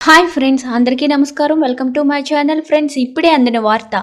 Hi friends అందరికీ నమస్కారం. Welcome to my channel friends ఇప్పుడే అందిన వార్త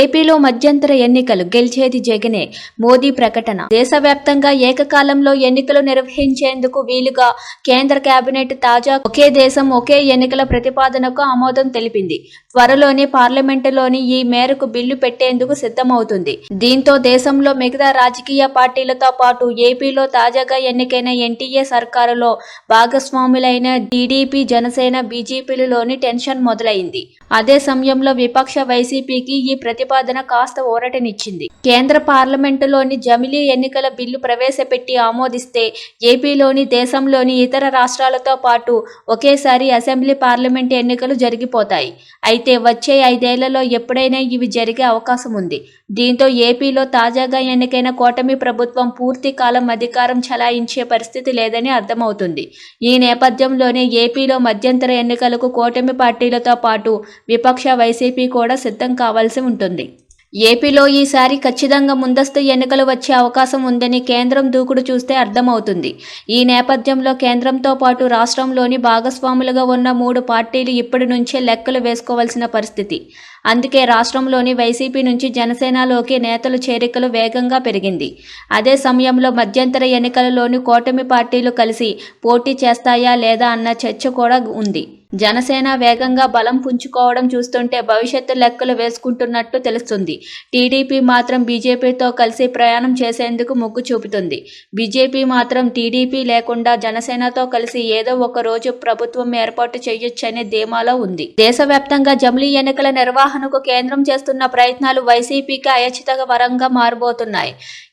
ఏపీలో మధ్యంతర ఎన్నికలు గెలిచేది జగనే. మోదీ ప్రకటన దేశవ్యాప్తంగా ఏకకాలంలో ఎన్నికలు నిర్వహించేందుకు వీలుగా కేంద్ర కేబినెట్ తాజా ఒకే దేశం ఒకే ఎన్నికల ప్రతిపాదనకు ఆమోదం తెలిపింది. త్వరలోనే పార్లమెంటులోని ఈ మేరకు బిల్లు పెట్టేందుకు సిద్ధమవుతుంది. దీంతో దేశంలో మిగతా రాజకీయ పార్టీలతో పాటు ఏపీలో తాజాగా ఎన్నికైన ఎన్టీఏ సర్కారులో భాగస్వాములైన టీడీపీ జనసేన బీజేపీ వైసీపీలలోని టెన్షన్ మొదలైంది. అదే సమయంలో విపక్ష వైసీపీకి ఈ ప్రతిపాదన కాస్త ఊరటనిచ్చింది. కేంద్ర పార్లమెంటులోని జమిలీ ఎన్నికల బిల్లు ప్రవేశపెట్టి ఆమోదిస్తే ఏపీలోని దేశంలోని ఇతర రాష్ట్రాలతో పాటు ఒకేసారి అసెంబ్లీ పార్లమెంట్ ఎన్నికలు జరిగిపోతాయి. అయితే వచ్చే ఐదేళ్ళలో ఎప్పుడైనా ఇవి జరిగే అవకాశం ఉంది. దీంతో ఏపీలో తాజాగా ఎన్నికైన కూటమి ప్రభుత్వం పూర్తి కాలం అధికారం చలాయించే పరిస్థితి లేదని అర్థమవుతుంది. ఈ నేపథ్యంలోనే ఏపీలో మధ్యంతర ఎన్నికలకు కూటమి పార్టీలతో పాటు విపక్ష వైసీపీ కూడా సిద్ధం కావాల్సి ఉంటుంది. ఏపీలో ఈసారి ఖచ్చితంగా ముందస్తు ఎన్నికలు వచ్చే అవకాశం ఉందని కేంద్రం దూకుడు చూస్తే అర్థమవుతుంది. ఈ నేపథ్యంలో కేంద్రంతో పాటు రాష్ట్రంలోని భాగస్వాములుగా ఉన్న మూడు పార్టీలు ఇప్పటి నుంచే లెక్కలు వేసుకోవాల్సిన పరిస్థితి. అందుకే రాష్ట్రంలోని వైసీపీ నుంచి జనసేనలోకి నేతల చేరికలు వేగంగా పెరిగింది. అదే సమయంలో మధ్యంతర ఎన్నికలలోని కూటమి పార్టీలు కలిసి పోటీ చేస్తాయా లేదా అన్న చర్చ కూడా ఉంది. జనసేన వేగంగా బలం పుంజుకోవడం చూస్తుంటే భవిష్యత్తు లెక్కలు వేసుకుంటున్నట్టు తెలుస్తుంది. టీడీపీ మాత్రం బీజేపీతో కలిసి ప్రయాణం చేసేందుకు మొగ్గు చూపుతుంది. బీజేపీ మాత్రం టీడీపీ లేకుండా జనసేనతో కలిసి ఏదో ఒక రోజు ప్రభుత్వం ఏర్పాటు చేయొచ్చనే ధీమాలో ఉంది. దేశవ్యాప్తంగా జమిలీ ఎన్నికల అవగాహనకు కేంద్రం చేస్తున్న ప్రయత్నాలు వైసీపీకి అయచిత వరంగా మారబోతున్నాయి.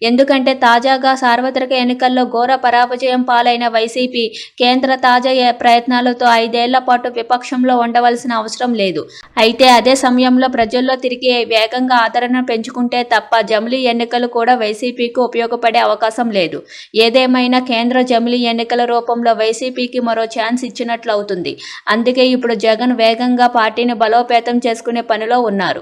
ఎందుకంటే తాజాగా సార్వత్రిక ఎన్నికల్లో ఘోర పరాజయం పాలైన వైసీపీ కేంద్ర తాజా ప్రయత్నాలతో ఐదేళ్ళ పాటు విపక్షంలో ఉండవలసిన అవసరం లేదు. అయితే అదే సమయంలో ప్రజల్లో తిరిగి వేగంగా ఆదరణ పెంచుకుంటే తప్ప జమిలీ ఎన్నికలు కూడా వైసీపీకి ఉపయోగపడే అవకాశం లేదు. ఏదేమైనా కేంద్ర జమిలీ ఎన్నికల రూపంలో వైసీపీకి మరో ఛాన్స్ ఇచ్చినట్లు అవుతుంది అందుకే ఇప్పుడు జగన్ వేగంగా పార్టీని బలోపేతం చేసుకునే పని పనిలో ఉన్నారు.